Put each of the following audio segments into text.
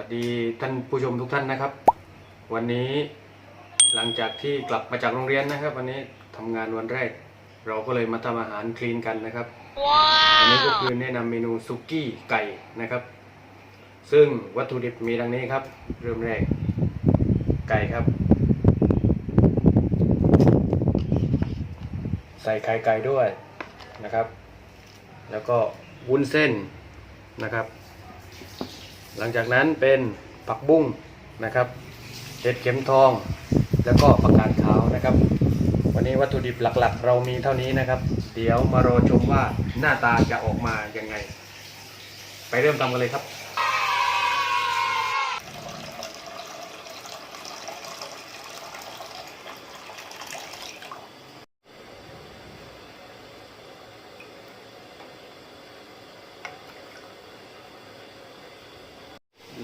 วัสดีท่านผู้ชมทุกท่านนะครับ วันนี้หลังจากที่กลับมาจากโรงเรียนนะครับ วันนี้ทำงานวันแรก เราก็เลยมาทำอาหารคลีนกันนะครับ อันนี้ก็คือแนะนำเมนูซุกี้ไก่นะครับ ซึ่งวัตถุดิบมีดังนี้ครับ เริ่มแรก ไก่ครับ ใส่ไข่ไก่ด้วยนะครับ แล้วก็วุ้นเส้นนะครับ หลังจากนั้นเป็นผักบุ้งนะครับเห็ดเข็มทอง แล้วก็ผักกาดขาวนะครับ วันนี้วัตถุดิบหลักๆ เรามีเท่านี้นะครับ เดี๋ยวมารอชมว่าหน้าตาจะออกมายังไง ไปเริ่มทำกันเลยครับ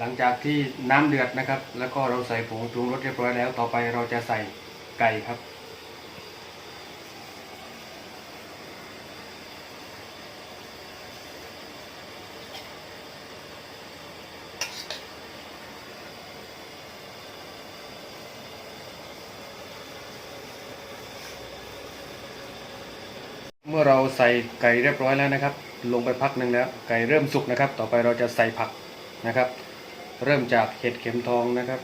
ลังจากที่น้ำเดือดนะครับ แล้วก็เราใส่ผงปรุงรสเรียบร้อยแล้ว ต่อไปเราจะใส่ไก่ครับ เมื่อเราใส่ไก่เรียบร้อยแล้วนะครับ ลงไปพักหนึ่งแล้ว ไก่เริ่มสุกนะครับ ต่อไปเราจะใส่ผักนะครับ เริ่มจากเห็ดเข็มทองนะครับ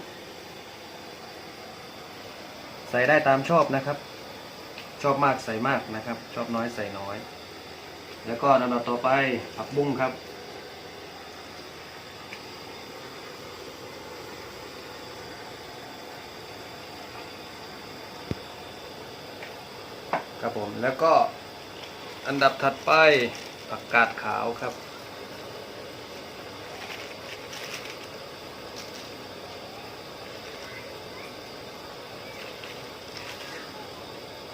ใส่ได้ตามชอบนะครับ ชอบมากใส่มากนะครับ ชอบน้อยใส่น้อย แล้วก็ลำดับต่อไปผักบุ้งครับ ครับผมแล้วก็อันดับถัดไปผักกาดขาวครับ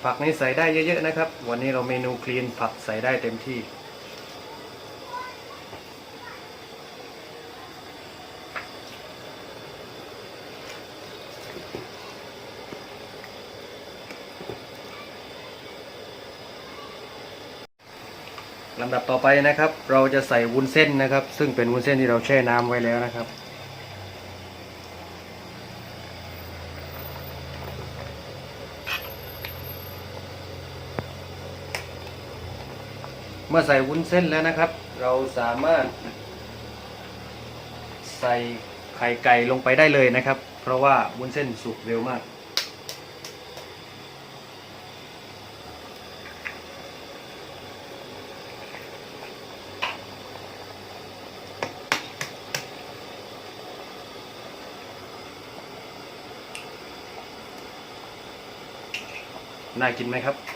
ผักนี้ใส่ได้เยอะๆนะครับ วันนี้เราเมนูคลีนผักใส่ได้เต็มที่ ลำดับต่อไปนะครับ เราจะใส่วุ้นเส้นนะครับ ซึ่งเป็นวุ้นเส้นที่เราแช่น้ำไว้แล้วนะครับ เมื่อใส่วุ้นเส้นแล้วนะครับ เราสามารถ ใส่ไข่ไก่ลงไปได้เลยนะครับ เพราะว่าวุ้นเส้นสุกเร็วมาก น่ากินไหมครับ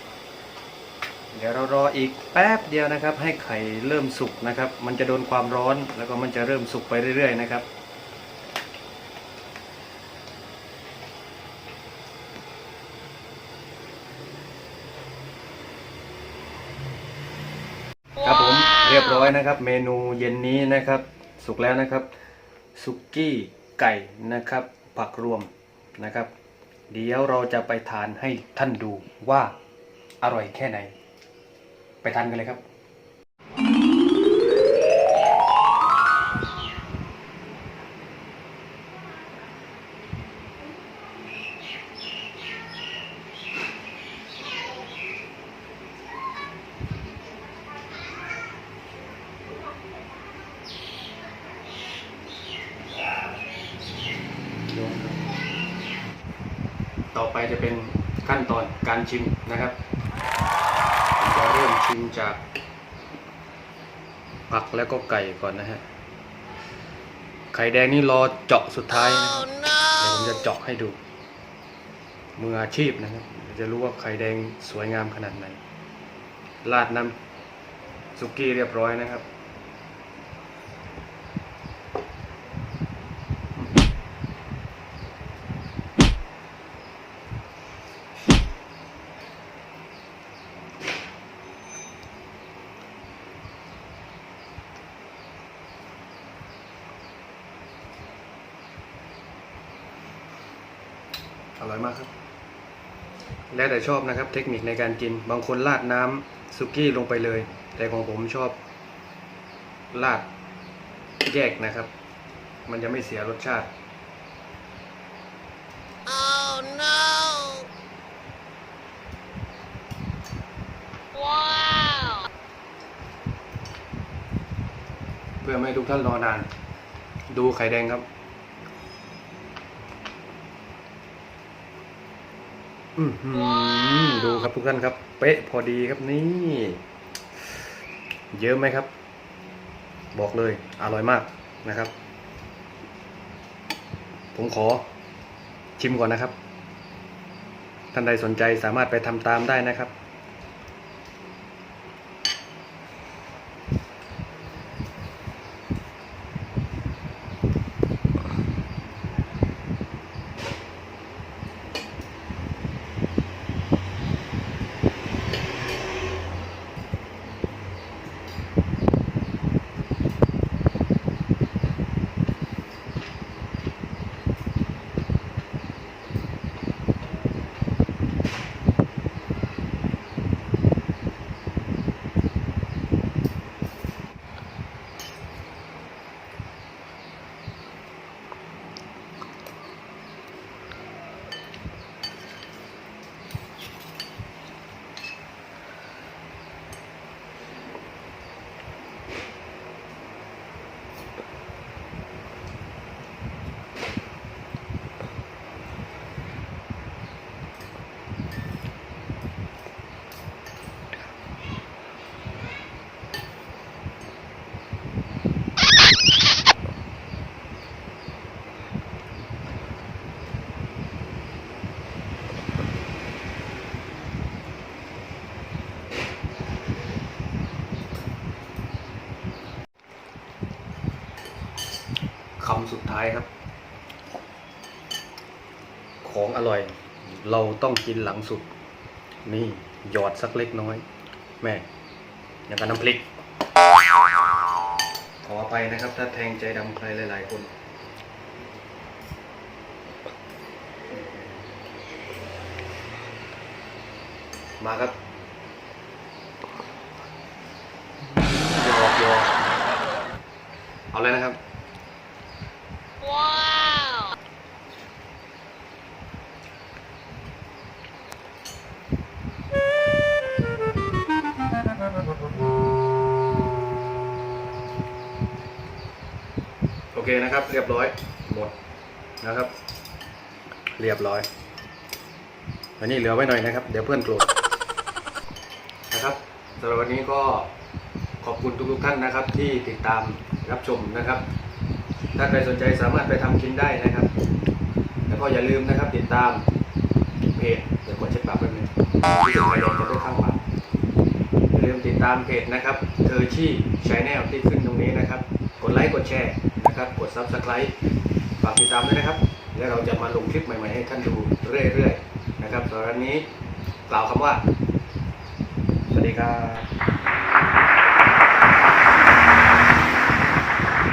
เดี๋ยวเรารออีกแป๊บเดียวนะครับ ให้ไข่เริ่มสุกนะครับ มันจะโดนความร้อนแล้วก็มันจะเริ่มสุกไปเรื่อย ๆ นะครับ ครับผมเรียบร้อยนะครับ เมนูเย็นนี้นะครับ สุกแล้วนะครับสุกี้ไก่นะครับ ผักรวมนะครับ เดี๋ยวเราจะไปทานให้ท่านดูว่าอร่อยแค่ไหน ไปทานกันเลยครับ ต่อไปจะเป็นขั้นตอนการชิมนะครับ ชิมจากผักแล้วก็ไก่ก่อนนะฮะ ไข่แดงนี่รอเจาะสุดท้ายนะครับเดี๋ยวผมจะเจาะให้ดู มืออาชีพนะครับ จะรู้ว่าไข่แดงสวยงามขนาดไหน ราดน้ำสุกี้เรียบร้อยนะครับ อร่อยมากครับ แล้วแต่ชอบนะครับ เทคนิคในการกิน บางคนราดน้ำซุกี้ลงไปเลย แต่ของผมชอบราดแยกนะครับ มันจะไม่เสียรสชาติ Oh no! Wow! เพื่อไม่ให้ทุกท่านรอนาน ดูไข่แดงครับ อือหือ ว้าว ดูครับทุกท่านครับ เป๊ะพอดีครับนี่ เยอะไหมครับ บอกเลย อร่อยมากนะครับ ผมขอชิมก่อนนะครับ ท่านใดสนใจสามารถไปทำตามได้นะครับ คำสุดท้ายครับ ของอร่อย เราต้องกินหลังสุด นี่หยอดสักเล็กน้อย แม่อย่างกับน้ำพริก ขออภัยนะครับ ถ้าแทงใจดำใครหลาย ๆ คนมาครับหยอกหยอกเอาเลยนะครับ นะครับ เรียบร้อยหมดนะครับ เรียบร้อย อันนี้เหลือไว้หน่อยนะครับ เดี๋ยวเพื่อนโกรธนะครับสำหรับวันนี้ก็ขอบคุณทุกๆท่านนะครับ ที่ติดตามรับชมนะครับ ถ้าใครสนใจสามารถไปทำกินได้นะครับ แล้วก็อย่าลืมนะครับติดตามเพจเดี๋ยวกดเช็คปากแป๊บนึงที่จะไปลงจะได้ข้างปากอย่าลืมติดตามเพจนะครับเธอชี่ชแนลที่ขึ้นตรงนี้นะครับ กดไลค์กดแชร์ นะครับ กด Subscribe ฝากติดตามด้วยนะครับ แล้วเราจะมาลงคลิปใหม่ๆให้ท่านดูเรื่อยๆนะครับสำหรับวันนี้กล่าวคำว่า สวัสดีครับ